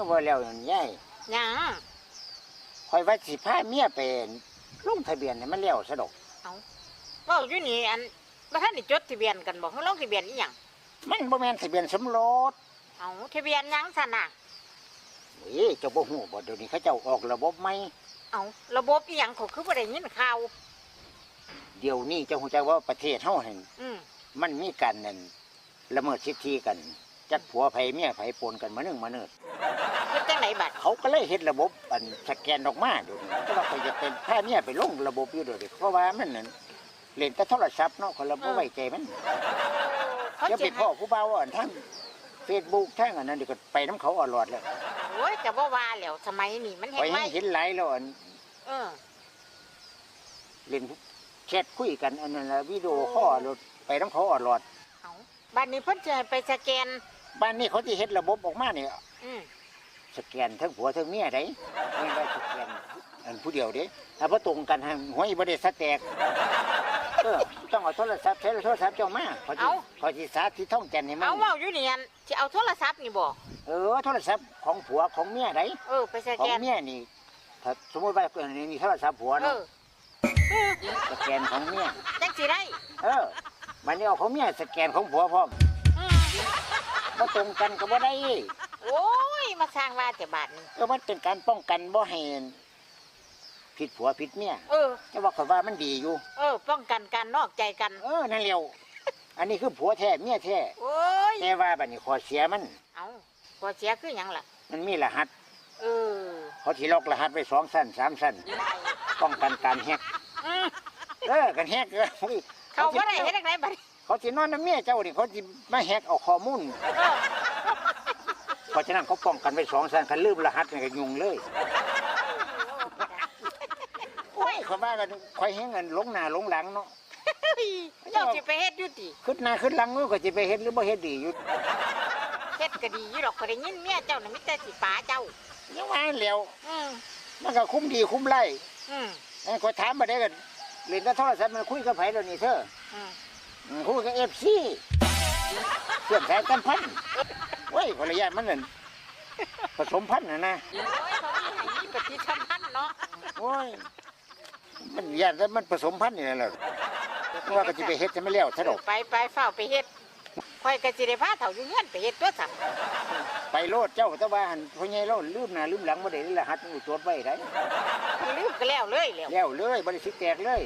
อว่าแล้วนั่นยายหยังคอยว่าสิพาเมียไปลงทะเบียนให้มันแล้วซะดอก เว้าอยู่นี่อันบ่ทันได้จดทะเบียนกันบ่เฮาลงทะเบียนอีหยังมันบ่แม่นทะเบียนสมรสเอาทะเบียนหยังซั่นน่ะเอ้ยเจ้าบ่ฮู้บ่เดี๋ยวนี้เขาเจ้าออกระบบใหม่เอาระบบอีหยังเขาคือบ่ได้ยินข่าวเดี๋ยวนี้เจ้าฮู้จักว่าประเทศเฮาหั่นอืมมันมีการนั่นละเมิดสิทธิกัน จักผัวไผเมียไผปนกันมาหนึ่งมาเนิด เฮ็ดจังไดบัดเขาก็เลยเฮ็ดระบบอันสแกนออกมาเดี๋ยวนี้แต่ว่าเขาจะเป็นพาเมียไปลงระบบอยู่เดี๋ยวนี้เพราะว่ามันนั่นเล่นแต่โทรศัพท์เนาะคนละบ่ไว้ใจมันเขาเดี๋ยวสิไปพ่อผู้เบาอ่อนทั้งเฟซบุ๊กทั้งอันนั้นเดี๋ยวก็ไปน้ำเขาอ่อนหลอดแล้วโอ้ยก็บ่ว่าแล้วสมัยนี้มันไปเฮ็ดไว้เห็นหลายแล้วอันเออ เล่นแชทคุยกันอันนั้นละวิดีโอคอลรถไปน้ำเขาอ่อนหลอดเอาบัดนี้เพิ่นจะให้ไปสแกน บ้านนี้เขาที่เฮ็ดระบบออกมาเนี่ยอืม สแกนทั้งผัวทั้งเมียได้ไม่ได้สแกนอันผู้เดียวเด้ถ้าพอตรงกันทางหัวอีบริษัทแตกเออต้องเอาโทรศัพท์ใช้โทรศัพท์เจ้ามาขอจิขอจิสาธิตท่องแกนให้มัเอานเว้าอยู่นี่อันสิเอาโทรศัพท์นี่บ่เออโทรศัพท์ของผัวของเมียได้เออไปสขอแกงนเมียนี่ถ้าสมมติว่าเกิดนี่โทรศัพท์ผัวเอเนาะอสแกนของเมียจังสิได้เออมันนี่เอาของเมียสแกนของผัวพร้อมอืมบ่ตรงกันก็บ่ได้ โอ้ย มาสร้างว่าแต่บาดนี้เออมันเป็นการป้องกันบ่ให้ผิดผัวผิดเมียเออ แต่ว่าเขาว่ามันดีอยู่ เออ ป้องกันการนอกใจกัน เออนั่นเร็วอันนี้คือผัวแท้เมียแท้โอ้ย แต่ว่าบัดนี้ขอเสียมัน เอาพอเสียคือหยังล่ะ มันมีรหัสเออเขาที่ล็อกรหัสไว้สองสั้นสามสั้นป้องกันการแฮกอืมเออกันแฮกเออเฮ้ยเขาบ่ได้เฮ็ดจังไดบัดนี้เขาที่นอนน้ำเมียเจ้านี่เขาที่มาแฮกเอาข้อมูลเออ เพราะฉะนั้นเขาป้องกันไว้สองสั้นคันลืมรหัสนี่ก็ยุ่งเลยโอ้ยเขาว่ากันคอยแฮงกันหลงหน้าหลงหลังเนาะเฮ้ยเจ้าสิไปเฮ็ดอยู่ติขึ้นหน้าขึ้นหลังนู้นก็จะไปเฮ็ดหรือบ่เฮ็ดดีอยู่เฮ็ดก็ดีอยู่ดอกก็ได้ยินเมียเจ้าน่ะมีแต่สิป๋าเจ้ายังว่าแล้วอืมมันก็คุ้มดีคุ้มไล่อืมไอ้คนถามมาได้กันเล่นแต่โทรศัพท์มันคุยกับไผเดี๋ยวนี้เธออืมอืมคุยกับเอฟซีเสื่อมสายกันพัน เว้ยคนละอย่างมันนั่นผสมพันธุ์นะนะโอ้ยเขามีให้มีปฏิสัมพันธ์เนาะโอ้ยมันยานแต่มันผสมพันธุ์นี่แหละว่าก็จะไปเฮ็ดจะไม่เลี้ยวซะดอกไปไปเฝ้าไปเฮ็ดข่อยก็สิได้พาเฒ่าอยู่เฮือนไปเฮ็ดตัวสัมไปโลดเจ้าแต่ว่าหันพ่อใหญ่เราลืมหน้าลืมหลังบ่ได้รหัสมันจดไว้ได้ลืมก็แล้วเลยแล้วแล้วเลยบ่ได้สิแตกเลย